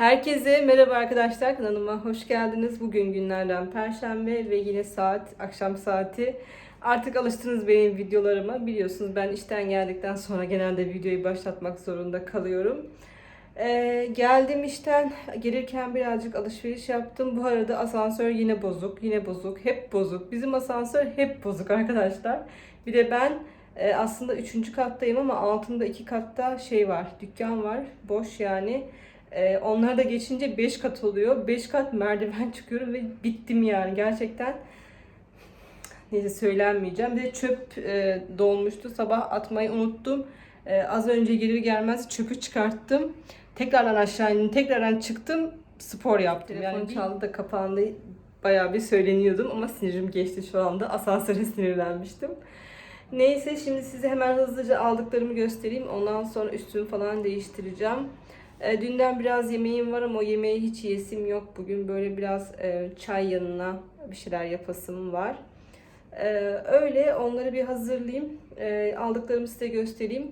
Herkese merhaba arkadaşlar kanalıma hoş geldiniz. Bugün günlerden perşembe ve yine saat akşam saati. Artık alıştınız benim videolarıma. Biliyorsunuz ben işten geldikten sonra genelde videoyu başlatmak zorunda kalıyorum. Ee, geldim işten gelirken birazcık alışveriş yaptım. Bu arada asansör yine bozuk, yine bozuk, hep bozuk. Bizim asansör hep bozuk arkadaşlar. Bir de ben e, aslında 3. kattayım ama altında 2 katta şey var, dükkan var. Boş yani. Ee, onlar da geçince 5 kat oluyor. 5 kat merdiven çıkıyorum ve bittim yani gerçekten. Neyse söylenmeyeceğim. Bir de çöp e, dolmuştu. Sabah atmayı unuttum. E, az önce gelir gelmez çöpü çıkarttım. Tekrardan aşağı indim. Tekrardan çıktım. Spor yaptım. Telefon yani çaldı da kapandı. Bayağı bir söyleniyordum ama sinirim geçti şu anda. Asansöre sinirlenmiştim. Neyse şimdi size hemen hızlıca aldıklarımı göstereyim. Ondan sonra üstümü falan değiştireceğim. E, dünden biraz yemeğim var ama o yemeği hiç yesim yok. Bugün böyle biraz e, çay yanına bir şeyler yapasım var. E, öyle onları bir hazırlayayım. E, aldıklarımı size göstereyim.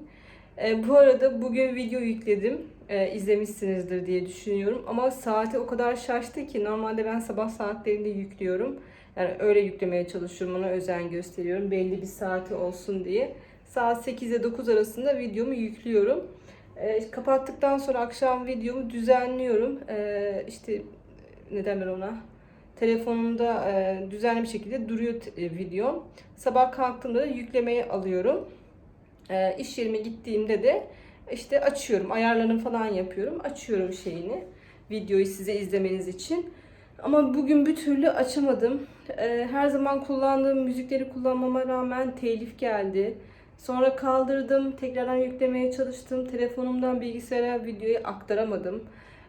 E, bu arada bugün video yükledim. E, izlemişsinizdir diye düşünüyorum. Ama saati o kadar şaştı ki normalde ben sabah saatlerinde yüklüyorum. Yani öyle yüklemeye çalışıyorum. Ona özen gösteriyorum. Belli bir saati olsun diye. Saat 8 ile 9 arasında videomu yüklüyorum. E, kapattıktan sonra akşam videomu düzenliyorum. E, işte ne derler ona? Telefonumda e, düzenli bir şekilde duruyor e, videom. Sabah kalktığımda da yüklemeye alıyorum. E, iş yerime gittiğimde de işte açıyorum. Ayarlarını falan yapıyorum. Açıyorum şeyini. Videoyu size izlemeniz için. Ama bugün bir türlü açamadım. E, her zaman kullandığım müzikleri kullanmama rağmen telif geldi. Sonra kaldırdım, tekrardan yüklemeye çalıştım. Telefonumdan bilgisayara videoyu aktaramadım.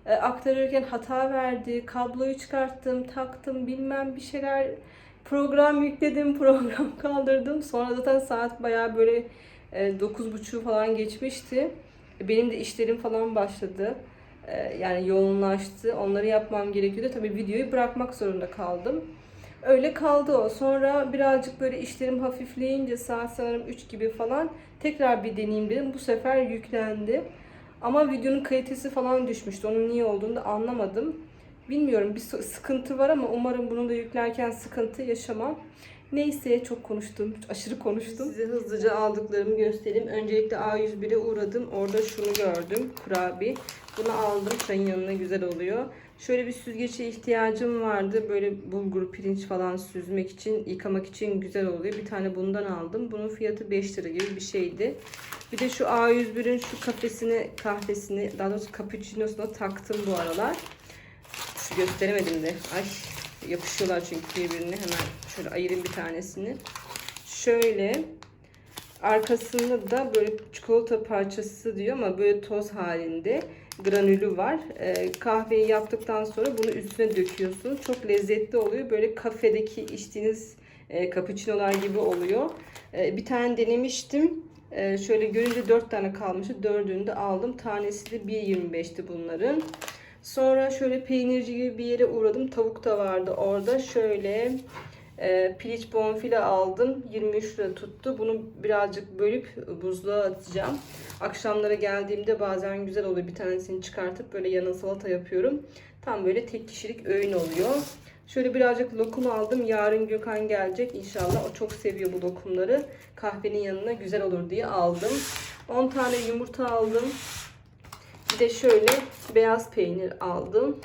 E, aktarırken hata verdi. Kabloyu çıkarttım, taktım, bilmem bir şeyler. Program yükledim, program kaldırdım. Sonra zaten saat bayağı böyle e, 9.30 falan geçmişti. Benim de işlerim falan başladı. E, yani yoğunlaştı. Onları yapmam gerekiyordu. Tabii videoyu bırakmak zorunda kaldım. Öyle kaldı o. Sonra birazcık böyle işlerim hafifleyince saat sanırım 3 gibi falan tekrar bir deneyeyim dedim. Bu sefer yüklendi. Ama videonun kalitesi falan düşmüştü. Onun niye olduğunu da anlamadım. Bilmiyorum bir sı- sıkıntı var ama umarım bunu da yüklerken sıkıntı yaşamam. Neyse çok konuştum. Aşırı konuştum. Size hızlıca aldıklarımı göstereyim. Öncelikle A101'e uğradım. Orada şunu gördüm. Kurabiye. Bunu aldım. Çayın yanına güzel oluyor. Şöyle bir süzgece ihtiyacım vardı. Böyle bulgur, pirinç falan süzmek için, yıkamak için güzel oluyor. Bir tane bundan aldım. Bunun fiyatı 5 lira gibi bir şeydi. Bir de şu A101'in şu kafesini, kahvesini, daha doğrusu cappuccino'suna taktım bu aralar. Şu gösteremedim de. Ay yapışıyorlar çünkü birbirine. Hemen şöyle ayırayım bir tanesini. Şöyle arkasında da böyle çikolata parçası diyor ama böyle toz halinde granülü var. Ee, kahveyi yaptıktan sonra bunu üstüne döküyorsun. Çok lezzetli oluyor. Böyle kafedeki içtiğiniz e, cappuccino'lar gibi oluyor. Ee, bir tane denemiştim. Ee, şöyle görünce 4 tane kalmıştı. Dördünü de aldım. Tanesi de 1.25'ti bunların. Sonra şöyle peynirci gibi bir yere uğradım. Tavuk da vardı orada. Şöyle e, piliç bonfile aldım. 23 lira tuttu. Bunu birazcık bölüp buzluğa atacağım. Akşamlara geldiğimde bazen güzel oluyor. Bir tanesini çıkartıp böyle yanına salata yapıyorum. Tam böyle tek kişilik öğün oluyor. Şöyle birazcık lokum aldım. Yarın Gökhan gelecek. İnşallah o çok seviyor bu lokumları. Kahvenin yanına güzel olur diye aldım. 10 tane yumurta aldım. Bir de şöyle beyaz peynir aldım.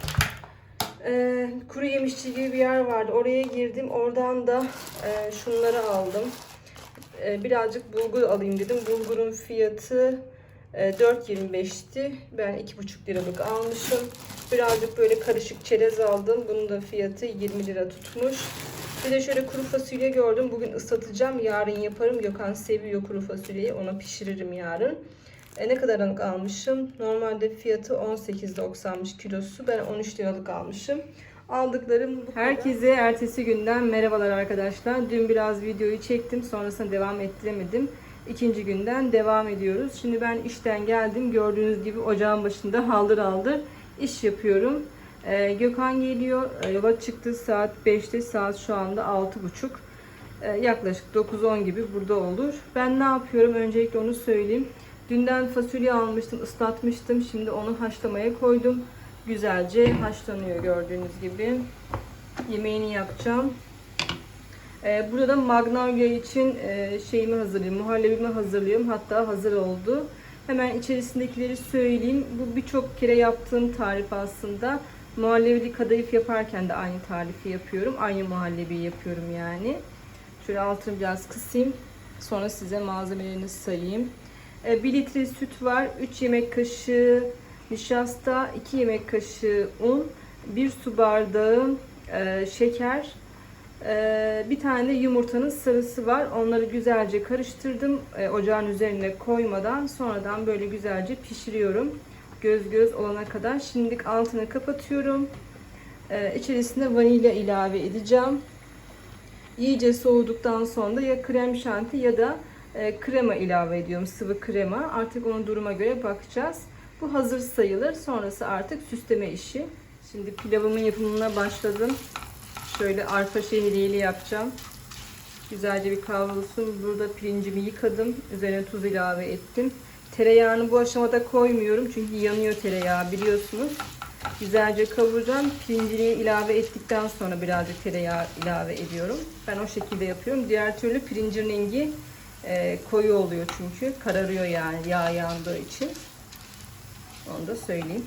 Ee, kuru yemişçi gibi bir yer vardı. Oraya girdim. Oradan da e, şunları aldım. Ee, birazcık bulgur alayım dedim. Bulgurun fiyatı e, 4.25'ti. Ben 2,5 liralık almışım. Birazcık böyle karışık çerez aldım. Bunun da fiyatı 20 lira tutmuş. Bir de şöyle kuru fasulye gördüm. Bugün ıslatacağım. Yarın yaparım. Gökhan seviyor kuru fasulyeyi. Ona pişiririm yarın. E, ne kadarlık almışım? Normalde fiyatı 18.90'mış kilosu. Ben 13 liralık almışım. Aldıklarım bu Herkese ertesi günden merhabalar arkadaşlar. Dün biraz videoyu çektim. Sonrasında devam ettiremedim. İkinci günden devam ediyoruz. Şimdi ben işten geldim. Gördüğünüz gibi ocağın başında haldır haldır iş yapıyorum. Ee, Gökhan geliyor. Ee, yola çıktı saat 5'te. Saat şu anda 6.30. Ee, yaklaşık 9-10 gibi burada olur. Ben ne yapıyorum? Öncelikle onu söyleyeyim. Dünden fasulye almıştım, ıslatmıştım. Şimdi onu haşlamaya koydum. güzelce haşlanıyor gördüğünüz gibi. Yemeğini yapacağım. Ee, burada da magnolia için e, şeyimi hazırlıyorum, muhallebimi hazırlıyorum. Hatta hazır oldu. Hemen içerisindekileri söyleyeyim. Bu birçok kere yaptığım tarif aslında. Muhallebili kadayıf yaparken de aynı tarifi yapıyorum. Aynı muhallebi yapıyorum yani. Şöyle altını biraz kısayım. Sonra size malzemelerini sayayım. 1 litre süt var. 3 yemek kaşığı nişasta, 2 yemek kaşığı un, 1 su bardağı e, şeker, e, bir tane de yumurtanın sarısı var. Onları güzelce karıştırdım. E, ocağın üzerine koymadan sonradan böyle güzelce pişiriyorum. Göz göz olana kadar. Şimdilik altını kapatıyorum. E, içerisine vanilya ilave edeceğim. İyice soğuduktan sonra ya krem şanti ya da e, krema ilave ediyorum. Sıvı krema. Artık onun duruma göre bakacağız. Bu hazır sayılır. Sonrası artık süsleme işi. Şimdi pilavımın yapımına başladım. Şöyle arpa şehriyeli yapacağım. Güzelce bir kavrulsun. Burada pirincimi yıkadım. Üzerine tuz ilave ettim. Tereyağını bu aşamada koymuyorum. Çünkü yanıyor tereyağı biliyorsunuz. Güzelce kavuracağım. Pirincini ilave ettikten sonra birazcık tereyağı ilave ediyorum. Ben o şekilde yapıyorum. Diğer türlü pirincin rengi e, koyu oluyor çünkü. Kararıyor yani yağ yandığı için. Onu da söyleyeyim.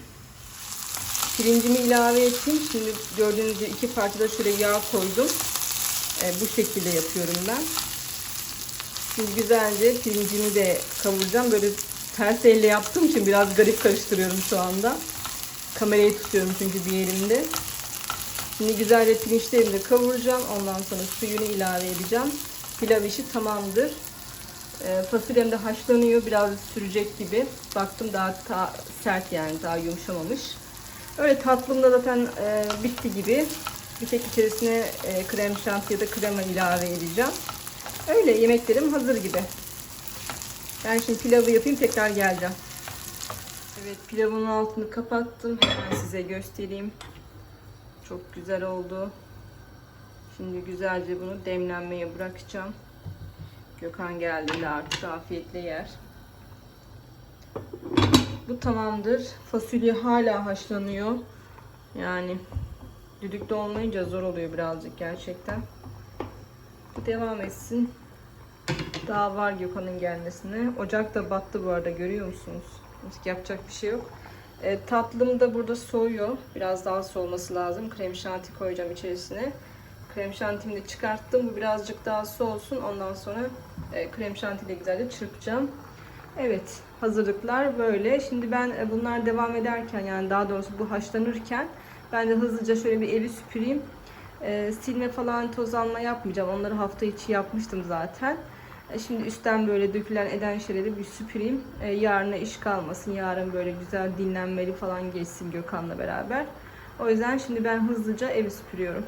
Pirincimi ilave ettim. Şimdi gördüğünüz gibi iki parçada şöyle yağ koydum. E, bu şekilde yapıyorum ben. Şimdi güzelce pirincimi de kavuracağım. Böyle ters elle yaptığım için biraz garip karıştırıyorum şu anda. Kamerayı tutuyorum çünkü bir elimde. Şimdi güzelce pirinçlerimi de kavuracağım. Ondan sonra suyunu ilave edeceğim. Pilav işi tamamdır. E, fasulyem de haşlanıyor. Biraz sürecek gibi. Baktım daha ta, sert yani daha yumuşamamış. Öyle tatlım da zaten e, bitti gibi. Bir tek içerisine e, krem şanti ya da krema ilave edeceğim. Öyle yemeklerim hazır gibi. Ben şimdi pilavı yapayım tekrar geleceğim. Evet pilavın altını kapattım. Hemen size göstereyim. Çok güzel oldu. Şimdi güzelce bunu demlenmeye bırakacağım. Gökhan geldiğinde artık afiyetle yer. Bu tamamdır. Fasulye hala haşlanıyor. Yani düdükte olmayınca zor oluyor birazcık gerçekten. Bu devam etsin. Daha var Gökhan'ın gelmesine. Ocak da battı bu arada görüyor musunuz? Artık yapacak bir şey yok. E, tatlım da burada soğuyor. Biraz daha soğuması lazım. Krem şanti koyacağım içerisine. Krem şantimi de çıkarttım. Bu birazcık daha soğusun. Ondan sonra e, krem şantiyle güzelce çırpacağım. Evet hazırlıklar böyle. Şimdi ben e, bunlar devam ederken yani daha doğrusu bu haşlanırken ben de hızlıca şöyle bir evi süpüreyim. E, silme falan toz alma yapmayacağım. Onları hafta içi yapmıştım zaten. E, şimdi üstten böyle dökülen eden şeyleri bir süpüreyim. E, yarına iş kalmasın. Yarın böyle güzel dinlenmeli falan geçsin Gökhan'la beraber. O yüzden şimdi ben hızlıca evi süpürüyorum.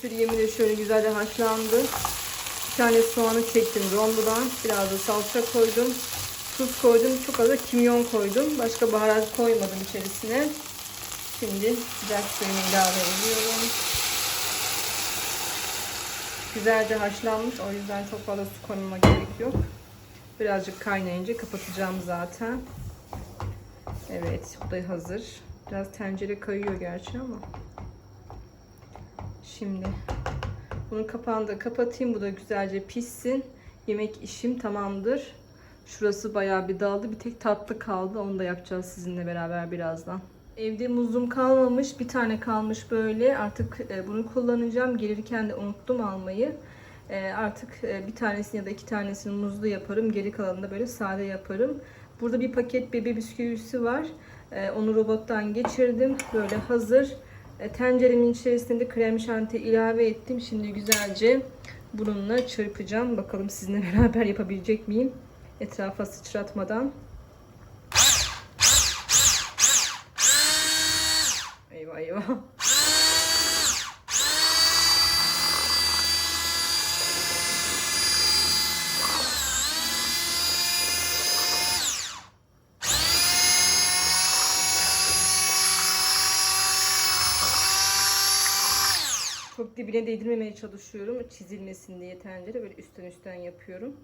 Şimdi fasulyemi de şöyle güzelce haşlandı. Bir tane soğanı çektim rondodan. Biraz da salça koydum. Tuz koydum. Çok az da kimyon koydum. Başka baharat koymadım içerisine. Şimdi sıcak suyunu ilave ediyorum. Güzelce haşlanmış. O yüzden çok fazla su koymama gerek yok. Birazcık kaynayınca kapatacağım zaten. Evet, bu da hazır. Biraz tencere kayıyor gerçi ama. Şimdi bunun kapağını da kapatayım. Bu da güzelce pişsin. Yemek işim tamamdır. Şurası bayağı bir dağıldı. Bir tek tatlı kaldı. Onu da yapacağız sizinle beraber birazdan. Evde muzum kalmamış. Bir tane kalmış böyle. Artık e, bunu kullanacağım. Gelirken de unuttum almayı. E, Artık e, bir tanesini ya da iki tanesini muzlu yaparım. Geri kalanını da böyle sade yaparım. Burada bir paket bebe bisküvisi var. Onu robottan geçirdim. Böyle hazır. E, Tenceremin içerisinde de krem şanti ilave ettim. Şimdi güzelce bununla çırpacağım. Bakalım sizinle beraber yapabilecek miyim? Etrafa sıçratmadan. Eyvah eyvah. Dibine değdirmemeye çalışıyorum. Çizilmesin diye tencere böyle üstten üstten yapıyorum.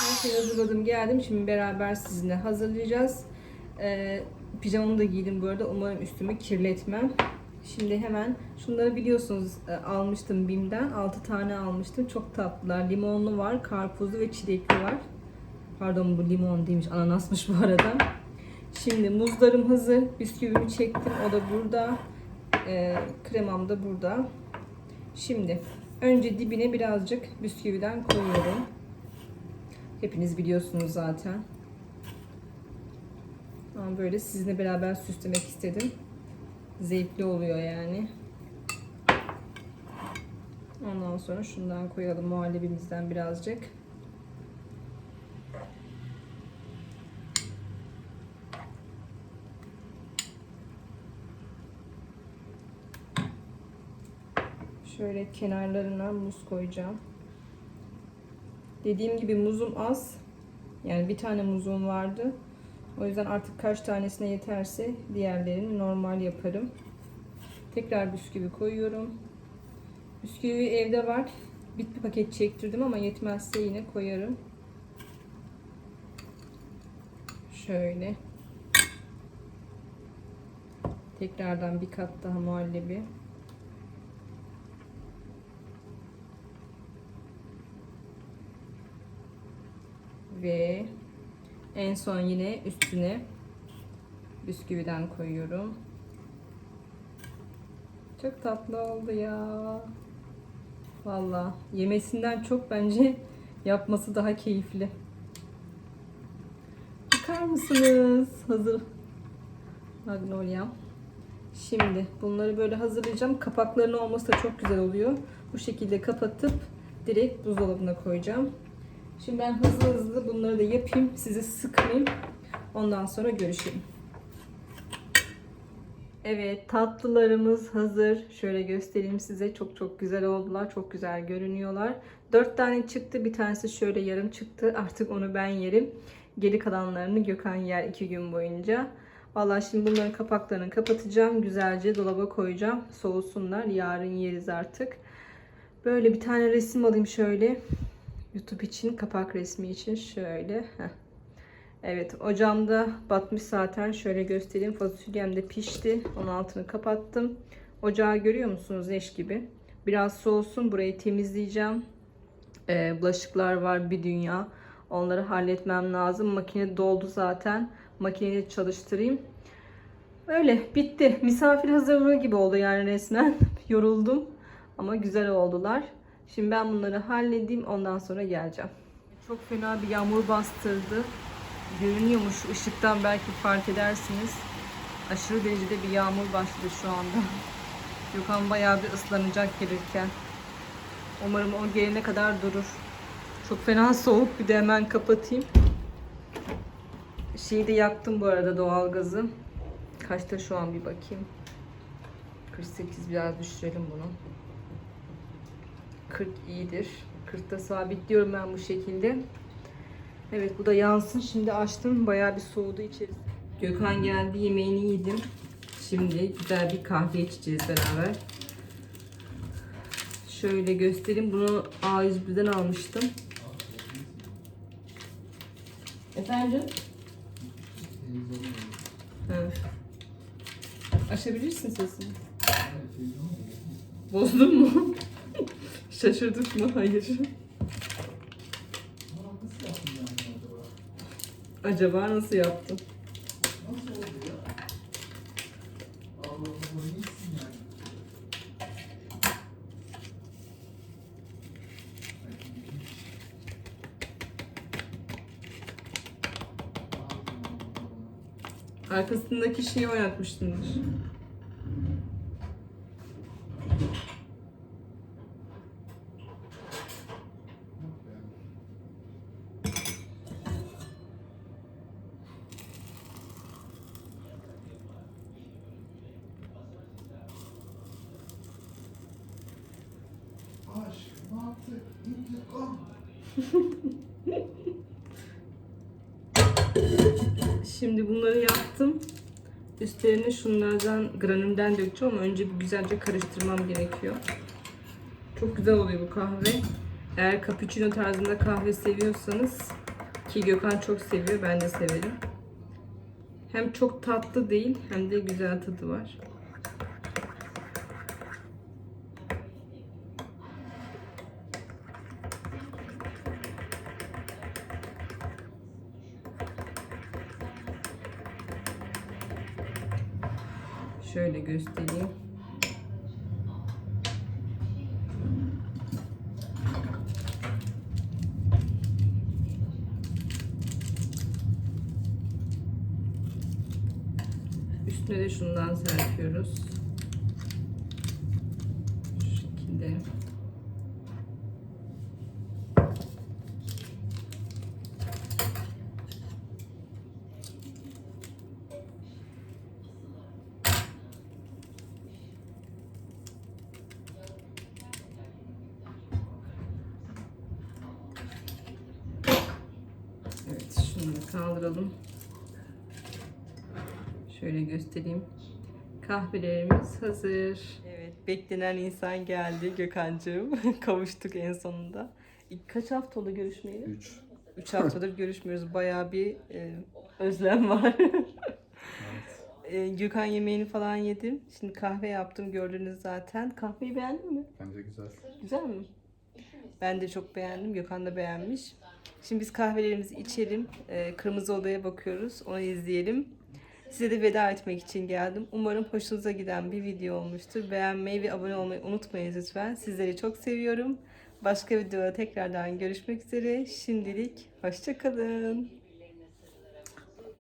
Her şeyi hazırladım geldim. Şimdi beraber sizinle hazırlayacağız. Ee, pijamamı da giydim bu arada. Umarım üstümü kirletmem. Şimdi hemen şunları biliyorsunuz e, almıştım BİM'den. 6 tane almıştım. Çok tatlılar. Limonlu var, karpuzlu ve çilekli var. Pardon bu limon değilmiş. Ananasmış bu arada. Şimdi muzlarım hazır. Bisküvimi çektim. O da burada. Ee, kremam da burada. Şimdi önce dibine birazcık bisküviden koyuyorum. Hepiniz biliyorsunuz zaten. Ama böyle sizinle beraber süslemek istedim. Zevkli oluyor yani. Ondan sonra şundan koyalım muhallebimizden birazcık. Şöyle kenarlarına muz koyacağım. Dediğim gibi muzum az. Yani bir tane muzum vardı. O yüzden artık kaç tanesine yeterse diğerlerini normal yaparım. Tekrar bisküvi koyuyorum. Bisküvi evde var. Bir paket çektirdim ama yetmezse yine koyarım. Şöyle. Tekrardan bir kat daha muhallebi. Ve en son yine üstüne bisküviden koyuyorum. Çok tatlı oldu ya. Valla yemesinden çok bence yapması daha keyifli. Bakar mısınız? Hazır magnolia. Şimdi bunları böyle hazırlayacağım. Kapaklarının olması da çok güzel oluyor. Bu şekilde kapatıp direkt buzdolabına koyacağım. Şimdi ben hızlı hızlı bunları da yapayım. Sizi sıkmayayım. Ondan sonra görüşelim. Evet tatlılarımız hazır. Şöyle göstereyim size. Çok çok güzel oldular. Çok güzel görünüyorlar. 4 tane çıktı. Bir tanesi şöyle yarım çıktı. Artık onu ben yerim. Geri kalanlarını Gökhan yer 2 gün boyunca. Valla şimdi bunların kapaklarını kapatacağım. Güzelce dolaba koyacağım. Soğusunlar. Yarın yeriz artık. Böyle bir tane resim alayım şöyle. YouTube için, kapak resmi için şöyle. Heh. Evet, ocağımda batmış zaten. Şöyle göstereyim. Fasulyem de pişti. Onun altını kapattım. Ocağı görüyor musunuz? Leş gibi. Biraz soğusun. Burayı temizleyeceğim. Ee, bulaşıklar var bir dünya. Onları halletmem lazım. Makine doldu zaten. Makineyi çalıştırayım. Öyle bitti. Misafir hazırlığı gibi oldu yani resmen. Yoruldum. Ama güzel oldular. Şimdi ben bunları halledeyim ondan sonra geleceğim. Çok fena bir yağmur bastırdı. Görünüyormuş ışıktan belki fark edersiniz. Aşırı derecede bir yağmur başladı şu anda. Gökhan bayağı bir ıslanacak gelirken. Umarım o gelene kadar durur. Çok fena soğuk bir de hemen kapatayım. Şeyi de yaktım bu arada doğalgazı. Kaçta şu an bir bakayım. 48 biraz düşürelim bunu. 40 iyidir. 40'ta sabitliyorum ben bu şekilde. Evet bu da yansın. Şimdi açtım. Bayağı bir soğudu içerisi. Gökhan geldi. Yemeğini yedim. Şimdi güzel bir kahve içeceğiz beraber. Şöyle göstereyim. Bunu A101'den almıştım. Efendim? Ha. Açabilirsin sesini. Bozdun mu? Şaşırdık mı? Hayır. Acaba nasıl yaptın? Arkasındaki şeyi oynatmışsındır. Şimdi bunları yaptım. Üstlerine şunlardan granülden dökeceğim ama önce bir güzelce karıştırmam gerekiyor. Çok güzel oluyor bu kahve. Eğer cappuccino tarzında kahve seviyorsanız ki Gökhan çok seviyor, ben de severim. Hem çok tatlı değil hem de güzel tadı var. Şöyle göstereyim. Üstüne de şundan serpiyoruz. Şu şekilde. Evet, şunu kaldıralım. Şöyle göstereyim. Kahvelerimiz hazır. Evet, beklenen insan geldi Gökhan'cığım. Kavuştuk en sonunda. İlk kaç hafta oldu görüşmeyeli? 3. 3 haftadır görüşmüyoruz. Bayağı bir e, özlem var. E, Gökhan yemeğini falan yedim. Şimdi kahve yaptım gördünüz zaten. Kahveyi beğendin mi? Bence güzel. Güzel mi? Ben de çok beğendim. Gökhan da beğenmiş. Şimdi biz kahvelerimizi içelim. Ee, Kırmızı Oda'ya bakıyoruz. Onu izleyelim. Size de veda etmek için geldim. Umarım hoşunuza giden bir video olmuştur. Beğenmeyi ve abone olmayı unutmayın lütfen. Sizleri çok seviyorum. Başka videoda tekrardan görüşmek üzere. Şimdilik hoşçakalın.